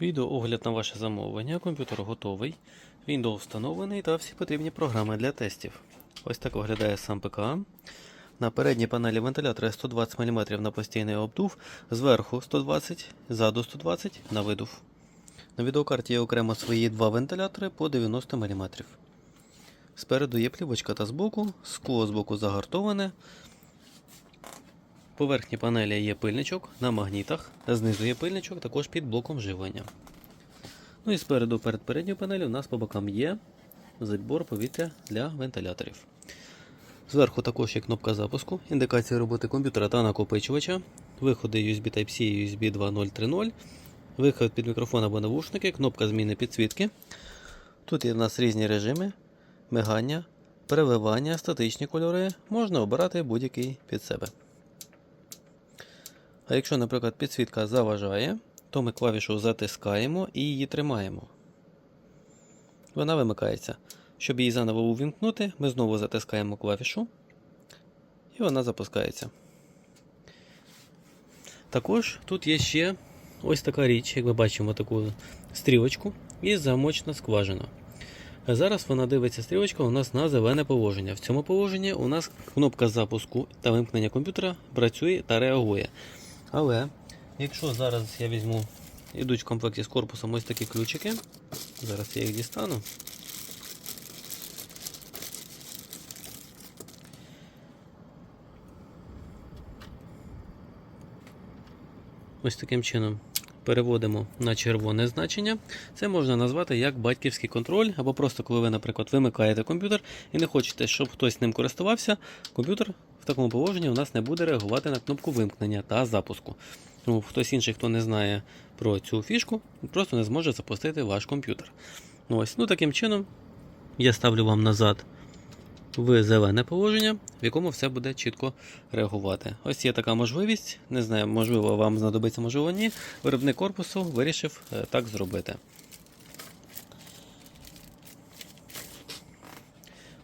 Відео огляд на ваше замовлення. Комп'ютер готовий. Windows встановлений та всі потрібні програми для тестів. Ось так виглядає сам ПК. На передній панелі вентилятора 120 мм на постійний обдув, зверху 120, ззаду 120 на видув. На відеокарті є окремо свої два вентилятори по 90 мм. Спереду є плівочка та збоку, скло збоку загартоване. Поверхні панелі є пильничок на магнітах, знизу є пильничок також під блоком живлення. Ну і спереду перед передньою панелі у нас по бокам є забор повітря для вентиляторів. Зверху також є кнопка запуску, індикація роботи комп'ютера та накопичувача, виходи USB Type-C і USB 2.0.3.0, виход під мікрофон або навушники, кнопка зміни підсвітки. Тут є в нас різні режими, мигання, переливання, статичні кольори. Можна обирати будь-який під себе. А якщо, наприклад, підсвітка заважає, то ми клавішу затискаємо і її тримаємо. Вона вимикається. Щоб її заново увімкнути, ми знову затискаємо клавішу і вона запускається. Також тут є ще ось така річ, як ми бачимо, таку стрілочку і замочна скважина. Зараз вона дивиться стрілочка у нас на зелене положення. В цьому положенні у нас кнопка запуску та вимкнення комп'ютера працює та реагує. Але якщо зараз я візьму, ідуть в комплекті з корпусом ось такі ключики, зараз я їх дістану. Ось таким чином переводимо на червоне значення. Це можна назвати як батьківський контроль, або просто коли ви, наприклад, вимикаєте комп'ютер і не хочете, щоб хтось ним користувався, комп'ютер в такому положенні у нас не буде реагувати на кнопку вимкнення та запуску. Тому хтось інший, хто не знає про цю фішку, просто не зможе запустити ваш комп'ютер. Ось, ну таким чином я ставлю вам назад в зелене положення, в якому все буде чітко реагувати. Ось є така можливість. Не знаю, можливо, вам знадобиться, можливо, ні. Виробник корпусу вирішив е, так зробити.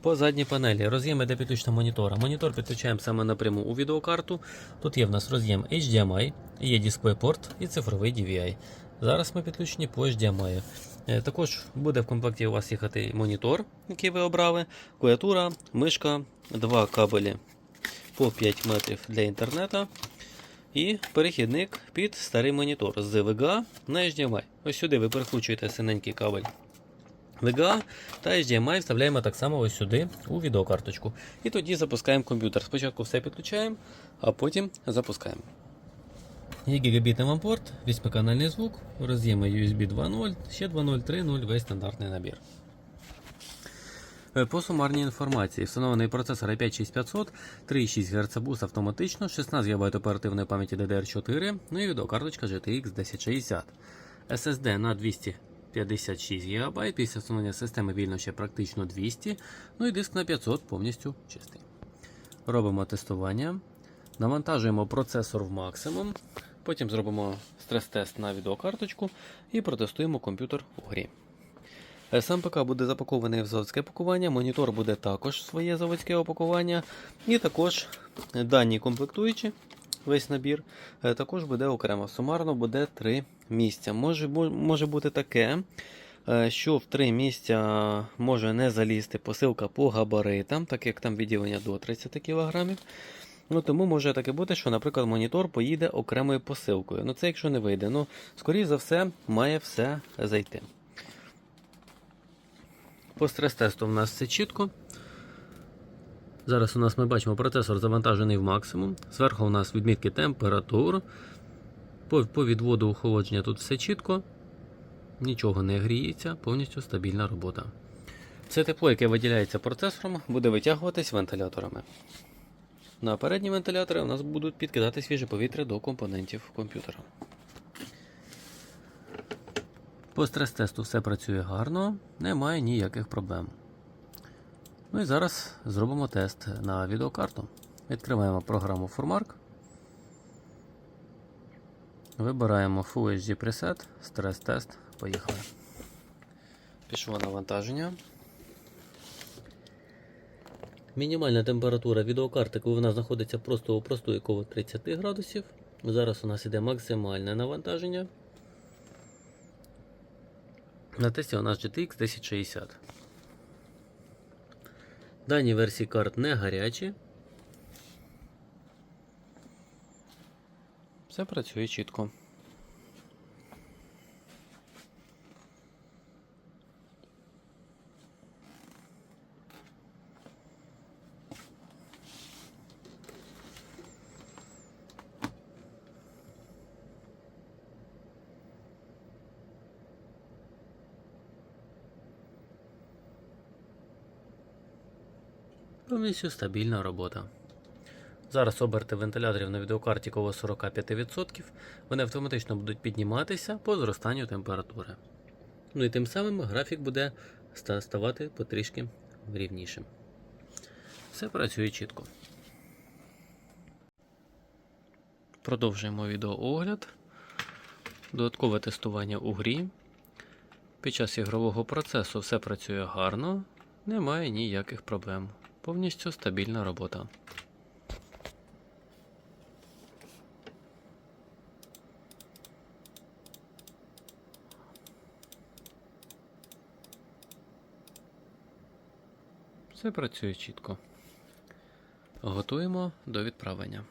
По задній панелі роз'єми для підключення монітора. Монітор підключаємо саме напряму у відеокарту. Тут є в нас роз'єм HDMI, є DisplayPort і цифровий DVI. Зараз ми підключені по HDMI. Е, Також буде в комплекті у вас їхати монітор, який ви обрали, клавіатура, мишка, два кабелі по 5 метрів для інтернету. І перехідник під старий монітор з VGA на HDMI. Ось сюди ви перекручуєте синенький кабель VGA та HDMI вставляємо так само ось сюди у відеокарточку. І тоді запускаємо комп'ютер. Спочатку все підключаємо, а потім запускаємо. Є гігабітний вам порт, 8-канальний звук, роз'єми USB 2.0, ще 2.0, 3.0, весь стандартний набір. Е, По сумарній інформації, встановлений процесор i5 6500, 3,6 Гц буст автоматично, 16 ГБ оперативної пам'яті DDR4, ну і відеокарточка GTX 1060. SSD на 256 ГБ, після встановлення системи вільно ще практично 200, ну і диск на 500 повністю чистий. Робимо тестування. Навантажуємо процесор в максимум. Потім зробимо стрес-тест на відеокарточку і протестуємо комп'ютер у грі. Е, Сам ПК буде запакований в заводське пакування, монітор буде також своє заводське опакування. І також дані комплектуючі, весь набір, е, також буде окремо. Сумарно буде 3 місця. Може, може бути таке, е, що в 3 місця може не залізти посилка по габаритам, так як там відділення до 30 кг. Ну, тому може таке бути, що, наприклад, монітор поїде окремою посилкою. Ну, це якщо не вийде. Ну, скоріш за все, має все зайти. По стрес-тесту в нас все чітко. Зараз у нас ми бачимо процесор завантажений в максимум. Зверху у нас відмітки температур. По, по відводу охолодження тут все чітко. Нічого не гріється, повністю стабільна робота. Це тепло, яке виділяється процесором, буде витягуватись вентиляторами. На передні вентилятори у нас будуть підкидати свіже повітря до компонентів комп'ютера. По стрес-тесту все працює гарно, немає ніяких проблем. Ну і зараз зробимо тест на відеокарту. Відкриваємо програму Formark. Вибираємо Full HD Preset, стрес-тест. Поїхали. Пішло навантаження. Мінімальна температура відеокарти, коли вона знаходиться просто у простої коло 30 градусів. Зараз у нас іде максимальне навантаження. На тесті у нас GTX 1060. Дані версії карт не гарячі. Все працює чітко. Повністю стабільна робота. Зараз оберти вентиляторів на відеокарті коло 45%. Вони автоматично будуть підніматися по зростанню температури. Ну і тим самим графік буде ставати потрішки рівнішим. Все працює чітко. Продовжуємо відеоогляд. Додаткове тестування у грі. Під час ігрового процесу все працює гарно, немає ніяких проблем. Повністю стабільна робота. Все працює чітко. Готуємо до відправлення.